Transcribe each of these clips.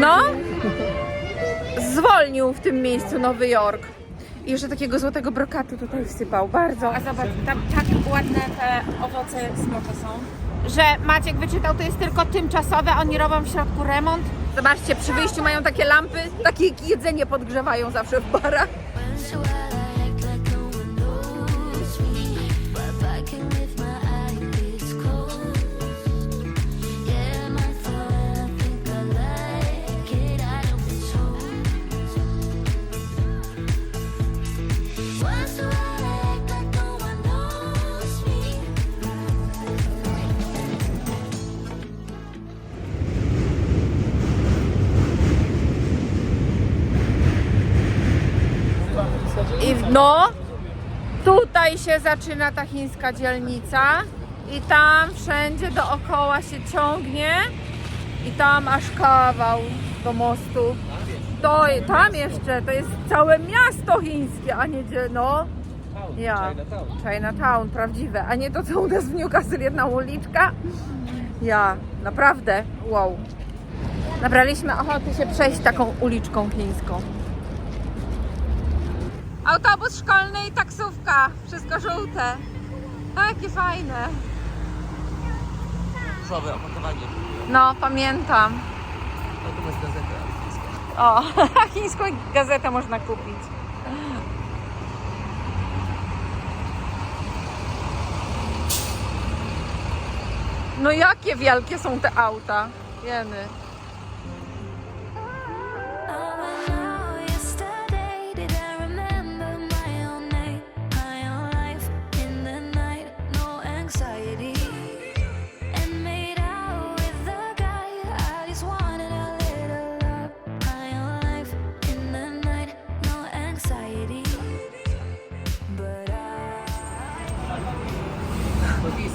No, zwolnił w tym miejscu Nowy Jork. I jeszcze takiego złotego brokatu tutaj wsypał, bardzo. A zobacz, tam tak ładne te owoce smocze są. Że Maciek wyczytał, to jest tylko tymczasowe, oni robią w środku remont. Zobaczcie, przy wyjściu mają takie lampy, takie jedzenie podgrzewają zawsze w barach. No, tutaj się zaczyna ta chińska dzielnica i tam wszędzie dookoła się ciągnie i tam aż kawał do mostu. To tam jeszcze, to jest całe miasto chińskie, a nie no. Ja, Chinatown, prawdziwe, a nie to co u nas w Newcastle, jedna uliczka. Ja, naprawdę, wow. Nabraliśmy ochoty się przejść taką uliczką chińską. Autobus szkolny i taksówka. Wszystko żółte. A, jakie fajne. Różowe opakowanie. No, pamiętam. No to jest gazeta angielska. O, chińską gazetę można kupić. No jakie wielkie są te auta. Jeny.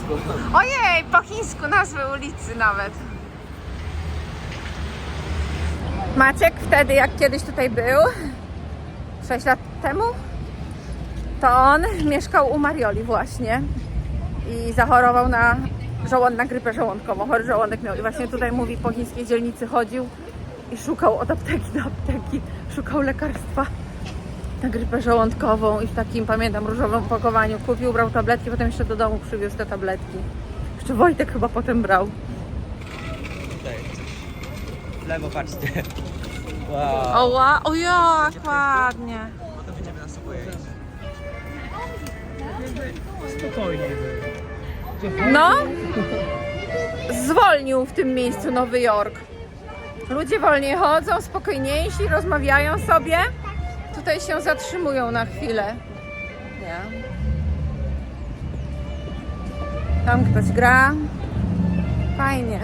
Blisko. Ojej, po chińsku nazwy ulicy nawet. Maciek wtedy, jak kiedyś tutaj był, 6 lat temu, to on mieszkał u Marioli właśnie i zachorował na, żołąd, na grypę żołądkową. Chory żołądek miał i właśnie tutaj mówi, po chińskiej dzielnicy chodził i szukał od apteki do apteki, szukał lekarstwa na grypę żołądkową i w takim, pamiętam, różowym opakowaniu kupił, brał tabletki, potem jeszcze do domu przywiózł te tabletki. Jeszcze Wojtek chyba potem brał. Tutaj coś. W lewo patrzcie. Wow. O, ła, o jak ładnie. No to będziemy na sobie jeść. No, zwolnił w tym miejscu Nowy Jork. Ludzie wolniej chodzą, spokojniejsi, rozmawiają sobie. Tutaj się zatrzymują na chwilę. Nie. Tam ktoś gra. Fajnie.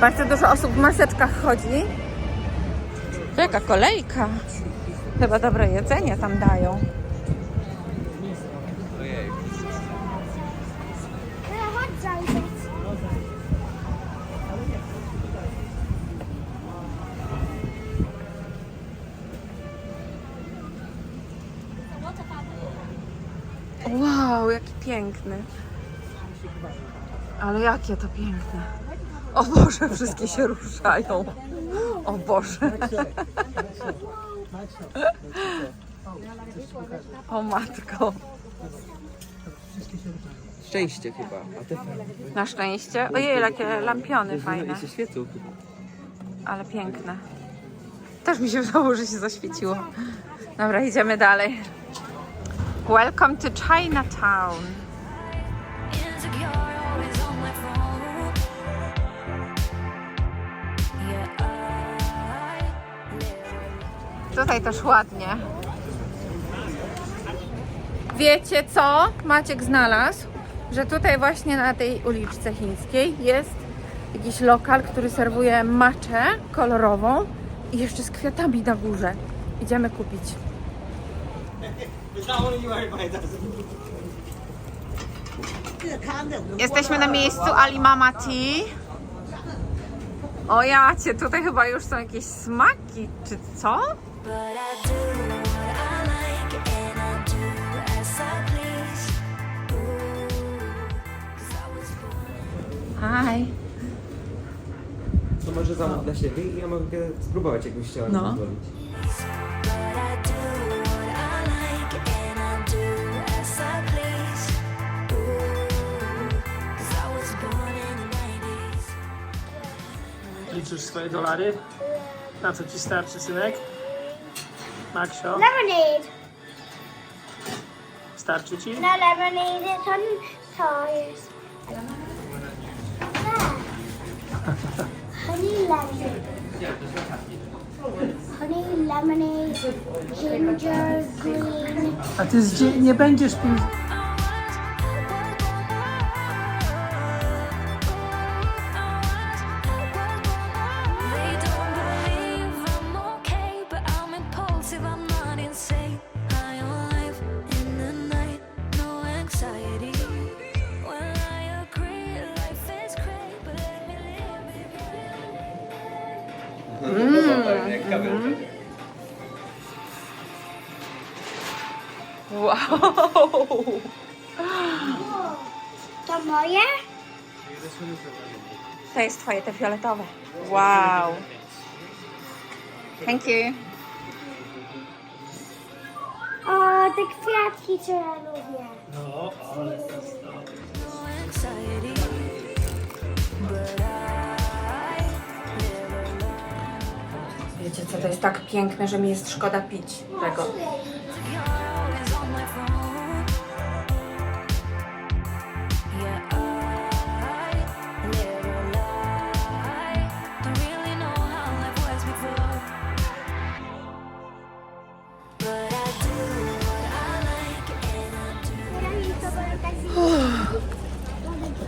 Bardzo dużo osób w maseczkach chodzi. Jaka kolejka. Chyba dobre jedzenie tam dają. Piękny. Ale jakie to piękne. O Boże, wszystkie się ruszają. O Boże. O matko. Szczęście chyba. A te Na szczęście. Ojej, jakie lampiony fajne. Się świecą. Ale piękne. Też mi się wydało, że się zaświeciło. Dobra, idziemy dalej. Welcome to Chinatown. Tutaj też ładnie. Wiecie co Maciek znalazł? Że tutaj właśnie na tej uliczce chińskiej jest jakiś lokal, który serwuje maczę kolorową i jeszcze z kwiatami na górze. Idziemy kupić. Jesteśmy na miejscu Alimama Tea. O jacie, tutaj chyba już są jakieś smaki, czy co? Hi. To może zamów dla siebie i ja mogę spróbować, jakbyś chciała No. mi pozwolić. But I do what I like and I do as I please. Ooh, 'cause I was born in the 90s. Liczysz swoje dolary? Na co ci starczy, synek? Maksio, Lemonade. starczy ci? No lemonade is on tires. Honey lemonade. Honey lemonade, ginger green. A ty z nie będziesz pił. Live it. Wow. To moje? To jest twoje, te fioletowe. Wow. Thank you. O, te kwiatki, co ja lubię. No anxiety, to jest tak piękne, że mi jest szkoda pić tego.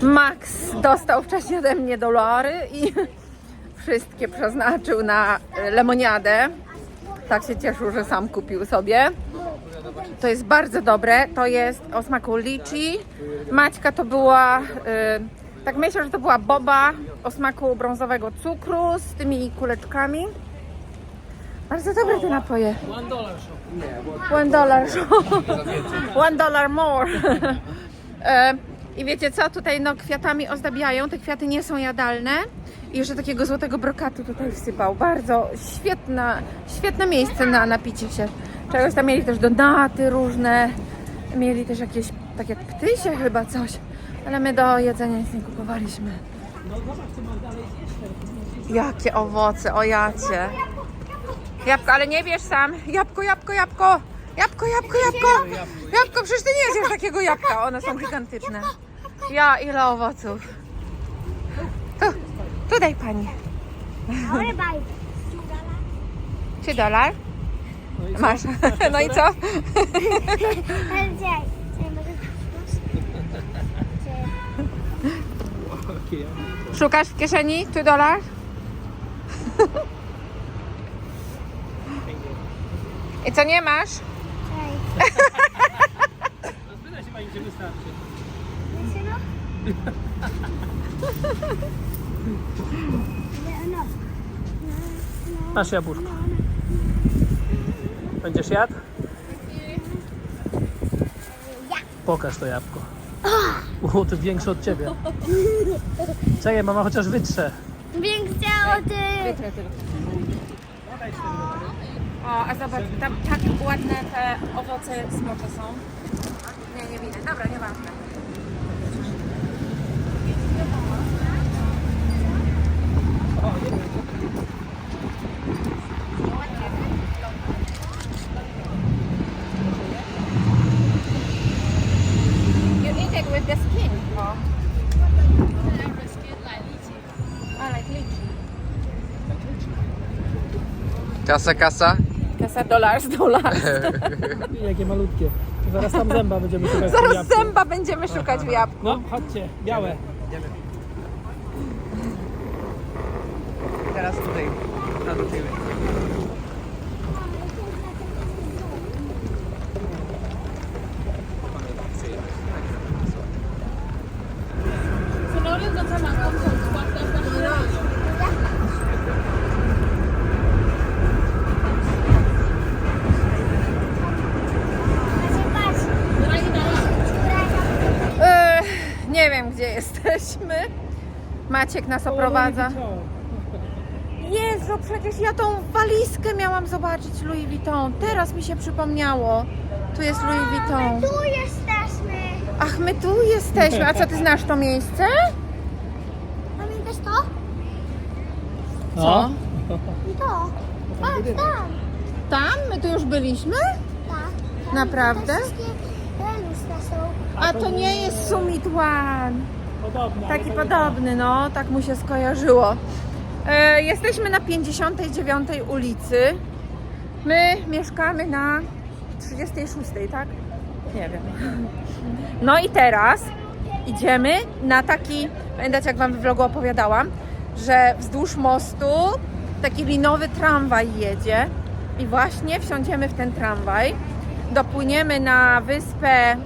Max dostał wcześniej ode mnie dolary i wszystkie przeznaczył na e, lemoniadę. Tak się cieszył, że sam kupił sobie. To jest bardzo dobre. To jest o smaku liczy. Maćka to była, y, tak myślę, że to była boba o smaku brązowego cukru z tymi kuleczkami. Bardzo dobre te napoje. One dollar. One dollar more. I wiecie co? Tutaj no kwiatami ozdabiają. Te kwiaty nie są jadalne. I jeszcze takiego złotego brokatu tutaj wsypał. Bardzo świetna, świetne miejsce na napicie się. Czegoś tam mieli też donaty różne. Mieli też jakieś, tak jak ptysie chyba coś. Ale my do jedzenia nic nie kupowaliśmy. Jakie owoce, o jacie. Jabłko, ale nie bierz sam. Jabłko, jabłko, jabłko. Jabłko, jabłko, jabłko. Jabłko, przecież ty nie zjesz takiego jabłka. One są gigantyczne. Ja, ile owoców. Tu, tu daj pani. Czy dolar? Masz. No i co? Szukasz w kieszeni? Tu dolar? I co nie masz? Spytaj się pani, gdzie wystarczy. Masz jabłuszko. Będziesz jadł? Pokaż to jabłko. O, to większe od ciebie. Czekaj, mama chociaż wytrze. Większe od... O, a zobacz, tam tak ładne te owoce smocze są. Nie, nie widzę. Dobra, nieważne. You eat it with the skin. Oh. I like lychee. Kasa, kasa. Kasa dollars, dollars. Jakie malutkie. Zaraz tam zęba będziemy szukać. w Zaraz jabłku. zęba będziemy szukać w jabłku. No, chodźcie, białe. Teraz tutaj. Nie wiem, gdzie jesteśmy. Maciek nas oprowadza. Przecież ja tą walizkę miałam zobaczyć Louis Vuitton. Teraz mi się przypomniało. Tu jest Louis Vuitton. Tu jesteśmy. Ach, my tu jesteśmy. A co, ty znasz to miejsce? Pamiętasz to? Co? I to. Tak, tam. Tam? My tu już byliśmy? Tak. Naprawdę? Te wszystkie te lustra są. A to nie jest Summit One. Taki podobny, no, tak mu się skojarzyło. E, jesteśmy na 59 ulicy. My mieszkamy na 36, tak? Nie wiem. No i teraz idziemy na taki, pamiętacie jak Wam w vlogu opowiadałam, że wzdłuż mostu taki linowy tramwaj jedzie i właśnie wsiądziemy w ten tramwaj. Dopłyniemy na wyspę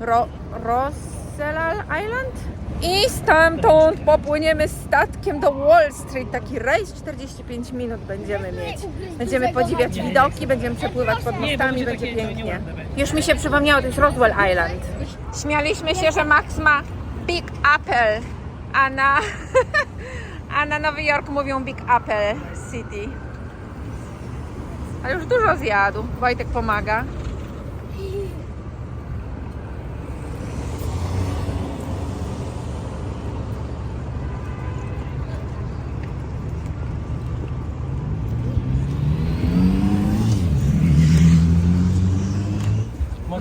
Ro Island i stamtąd popłyniemy statkiem do Wall Street. Taki rejs 45 minut będziemy mieć. Będziemy podziwiać widoki, będziemy przepływać pod mostami, będzie pięknie. Już mi się przypomniało, to jest Roswell Island. Śmialiśmy się, że Max ma Big Apple, a na, a na Nowy Jork mówią Big Apple City. Ale już dużo zjadł. Wojtek pomaga.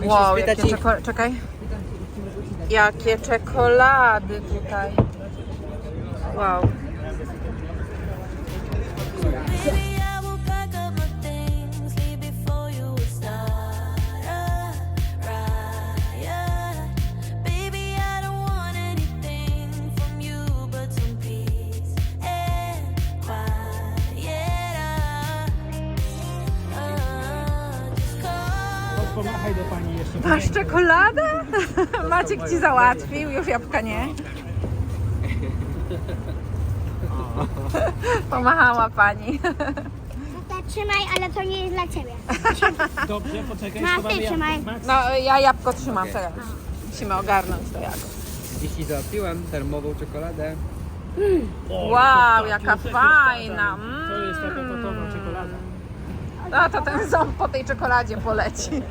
Wow, jakie ich? czeko- czekaj. Jakie czekolady tutaj. Wow. Pomachaj do pani jeszcze. Masz czekoladę? Maciek ci załatwił, już jabłka nie. Pomachała pani. Tata, trzymaj, ale to nie jest dla ciebie. Dobrze, poczekaj, Masz, schowamy ty jabłko. trzymaj. No ja jabłko trzymam, czekaj. Musimy ogarnąć to jakoś. Dziś załatwiłem termową czekoladę. o, Wow, to jaka fajna. To jest taka Mm. No to ten ząb po tej czekoladzie poleci.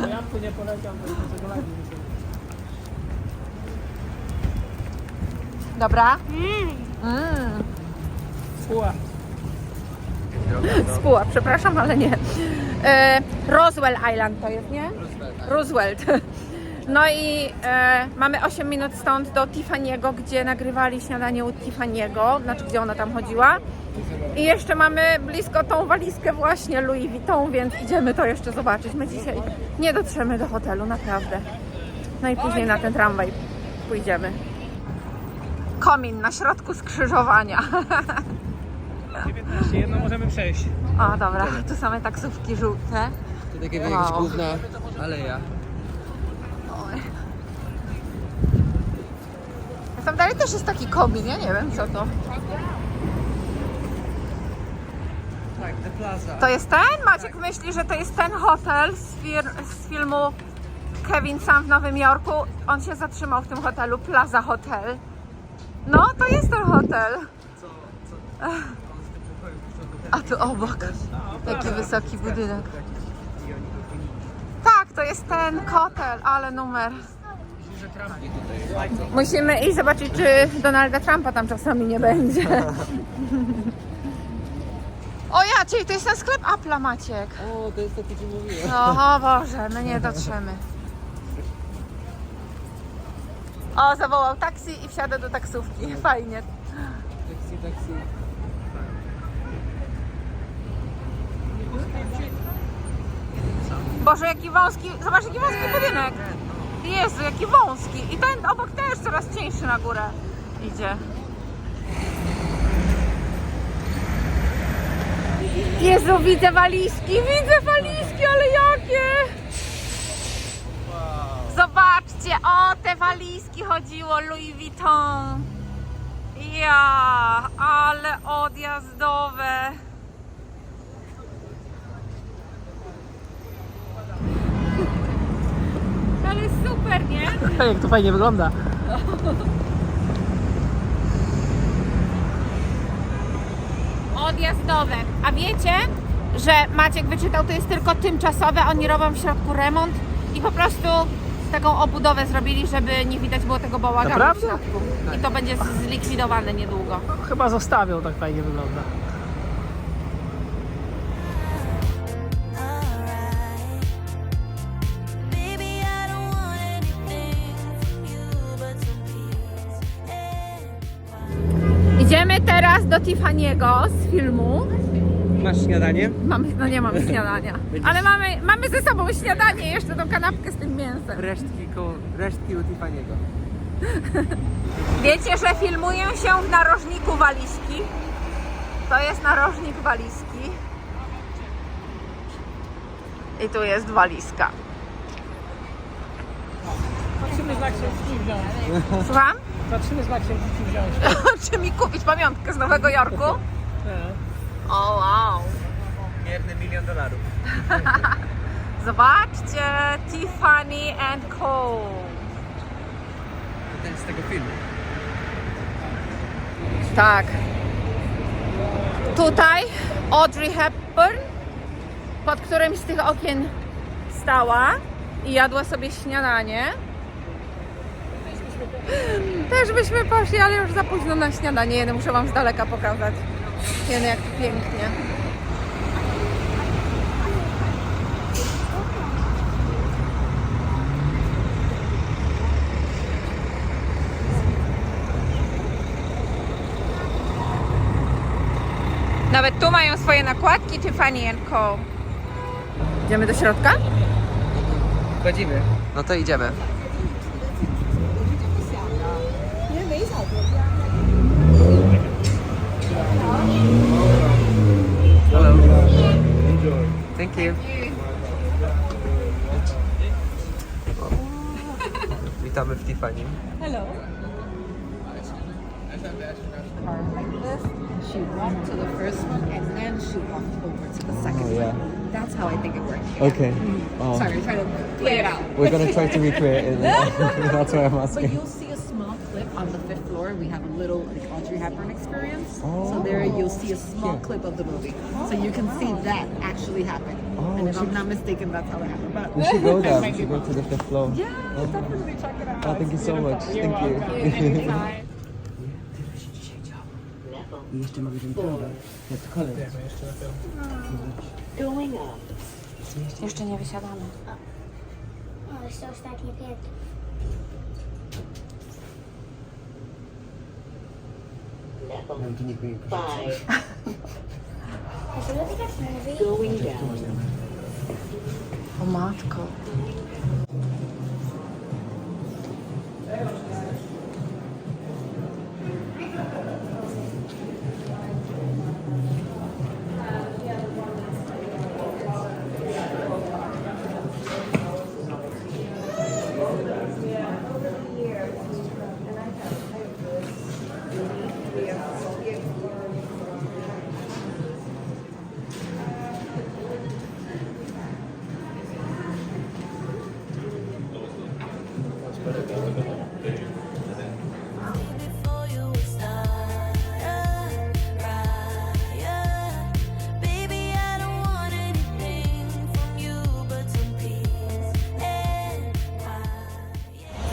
To jabłko nie poleciał, bo jest czekoladzie. Dobra? Mm. Mm. Uła. Spuła, przepraszam, ale nie. E, Roswell Island to jest, nie? Roosevelt. No i e, mamy 8 minut stąd do Tiffany'ego, gdzie nagrywali śniadanie u Tiffany'ego, znaczy gdzie ona tam chodziła. I jeszcze mamy blisko tą walizkę właśnie Louis Vuitton, więc idziemy to jeszcze zobaczyć. My dzisiaj nie dotrzemy do hotelu, naprawdę. No i później na ten tramwaj pójdziemy. Komin na środku skrzyżowania. 19, jedno możemy przejść. O, dobra, tu same taksówki żółte. To takie Wow. jakaś główna aleja. Tam dalej też jest taki komin, ja nie wiem co to. Tak, The Plaza. To jest ten? Maciek myśli, że to jest ten hotel z, fir- z filmu Kevin Sam w Nowym Jorku. On się zatrzymał w tym hotelu, Plaza Hotel. No, to jest ten hotel. A tu obok. Jaki wysoki budynek. Tak, to jest ten hotel, ale numer. Musimy iść zobaczyć, czy Donalda Trumpa tam czasami nie będzie. O ja, czyli to jest ten sklep Apple'a, Maciek. O, to jest to, co ci mówiłem. O Boże, my nie dotrzemy. O, zawołał taksi i wsiada do taksówki. Fajnie. Taksi, taksi. Boże, jaki wąski, zobacz jaki wąski budynek. Jezu, jaki wąski. I ten obok też coraz cieńszy na górę idzie. Jezu, widzę walizki, widzę walizki, ale jakie! Zobaczcie, o te walizki chodziło Louis Vuitton. Ja, ale odjazdowe. Jak to fajnie wygląda. Odjazdowe. A wiecie, że Maciek wyczytał, to jest tylko tymczasowe, oni robią w środku remont i po prostu taką obudowę zrobili, żeby nie widać było tego bałaganu Naprawdę? w środku. I to tak. będzie zlikwidowane niedługo. Chyba zostawią, tak fajnie wygląda. Idziemy teraz do Tiffany'ego z filmu. Masz śniadanie? No nie mamy śniadania, ale mamy, mamy ze sobą śniadanie, jeszcze tą kanapkę z tym mięsem. Resztki, koło, resztki u Tiffany'ego. Wiecie, że filmuję się w narożniku walizki? To jest narożnik walizki. I tu jest walizka. Patrzymy znak się. Słucham? Patrzymy znak się ci wziąć. Czy mi kupić pamiątkę z Nowego Jorku? O wow. Mierny milion dolarów. Zobaczcie, Tiffany and Co. Ten z tego filmu. Tak. Tutaj Audrey Hepburn pod którymś z tych okien stała i jadła sobie śniadanie. Też byśmy poszli, ale już za późno na śniadanie. Jeden muszę Wam z daleka pokazać. Jeden jak tu pięknie. Nawet tu mają swoje nakładki Tiffany Co. Idziemy do środka? Wchodzimy. No to idziemy. Hello. Enjoy. Thank you. Witamy w Tiffany. car like this. She walked to the first one and then she walked over to the oh, second Oh, yeah. one. That's how I think it works. Okay. Oh. Sorry, try to play it out. We're gonna try to recreate it. That's why I'm But asking. you'll see a small clip on the fifth floor. We have a little Audrey Hepburn experience. Oh. So there you'll see a small clip of the movie. So you can see that actually happen. Oh, and if I'm not mistaken, that's how it happened. But We should go there. We should go to the fifth floor. Yeah, definitely check it out. Oh, thank you so much. Thank you. I jeszcze mamy ten kolor. Kolor. jeszcze na pewno. Jeszcze nie wysiadamy. O, jeszcze ostatnie piętro. Mam tu nikt nie A co ty tak mówi? O matko.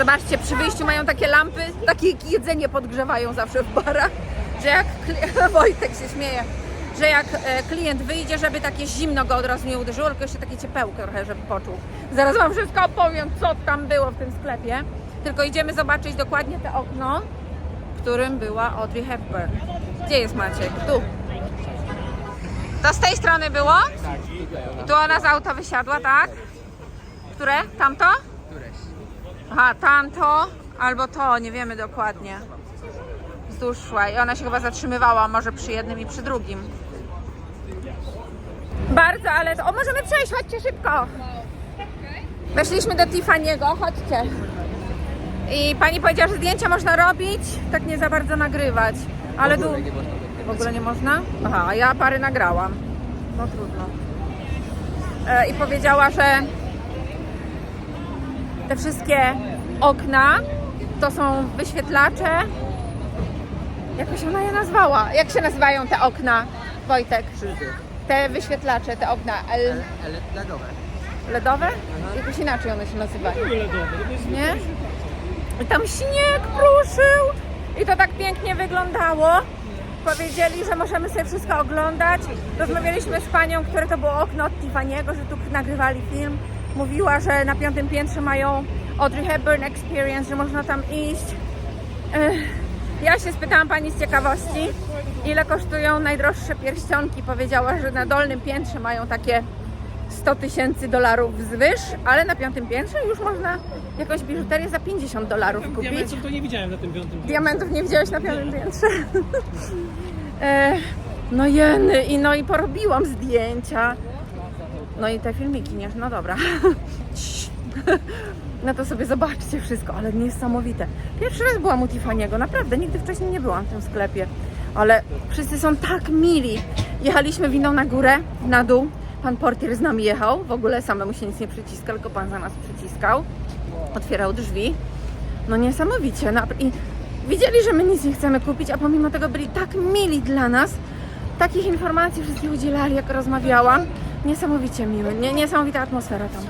Zobaczcie, przy wyjściu mają takie lampy, takie jedzenie podgrzewają zawsze w barach, że jak Wojtek się śmieje, że jak e, klient wyjdzie, żeby takie zimno go od razu nie uderzyło, tylko jeszcze takie ciepełko trochę, żeby poczuł. Zaraz Wam wszystko opowiem, co tam było w tym sklepie. Tylko idziemy zobaczyć dokładnie te okno, w którym była Audrey Hepburn. Gdzie jest Maciek? Tu. To z tej strony było? I tu ona z auta wysiadła, tak? Które? Tamto? Aha, tamto albo to, nie wiemy dokładnie. Wzdłuż szła i ona się chyba zatrzymywała, może przy jednym i przy drugim. Bardzo, ale to... O, możemy przejść, chodźcie szybko. Weszliśmy do Tiffany'ego, chodźcie. I pani powiedziała, że zdjęcia można robić, tak nie za bardzo nagrywać. Ale tu... W ogóle nie można? Aha, a ja pary nagrałam. No trudno. E, I powiedziała, że te wszystkie okna to są wyświetlacze. Jak się ona je nazwała? Jak się nazywają te okna? Wojtek? Te wyświetlacze, te okna L- LEDowe. LEDowe? Jakoś inaczej one się nazywają. Nie? I tam śnieg pruszył i to tak pięknie wyglądało. Powiedzieli, że możemy sobie wszystko oglądać. Rozmawialiśmy z panią, które to było okno od Tiffany'ego, że tu nagrywali film. Mówiła, że na piątym piętrze mają Audrey Hepburn Experience, że można tam iść. Ja się spytałam pani z ciekawości, ile kosztują najdroższe pierścionki. Powiedziała, że na dolnym piętrze mają takie 100 tysięcy dolarów wzwyż, ale na piątym piętrze już można jakąś biżuterię za 50 dolarów kupić. Diamentów to nie widziałem na tym piątym Diamentów nie widziałeś na piątym piętrze. no jeny, i no i porobiłam zdjęcia. No i te filmiki, nie? No dobra. No to sobie zobaczcie wszystko, ale niesamowite. Pierwszy raz byłam u Tiffany'ego, naprawdę, nigdy wcześniej nie byłam w tym sklepie. Ale wszyscy są tak mili. Jechaliśmy winą na górę, na dół. Pan portier z nami jechał. W ogóle samemu się nic nie przyciska, tylko pan za nas przyciskał. Otwierał drzwi. No niesamowicie. I widzieli, że my nic nie chcemy kupić, a pomimo tego byli tak mili dla nas. Takich informacji wszystkich udzielali, jak rozmawiałam. Niesamowicie miły. Nie, niesamowita atmosfera tam.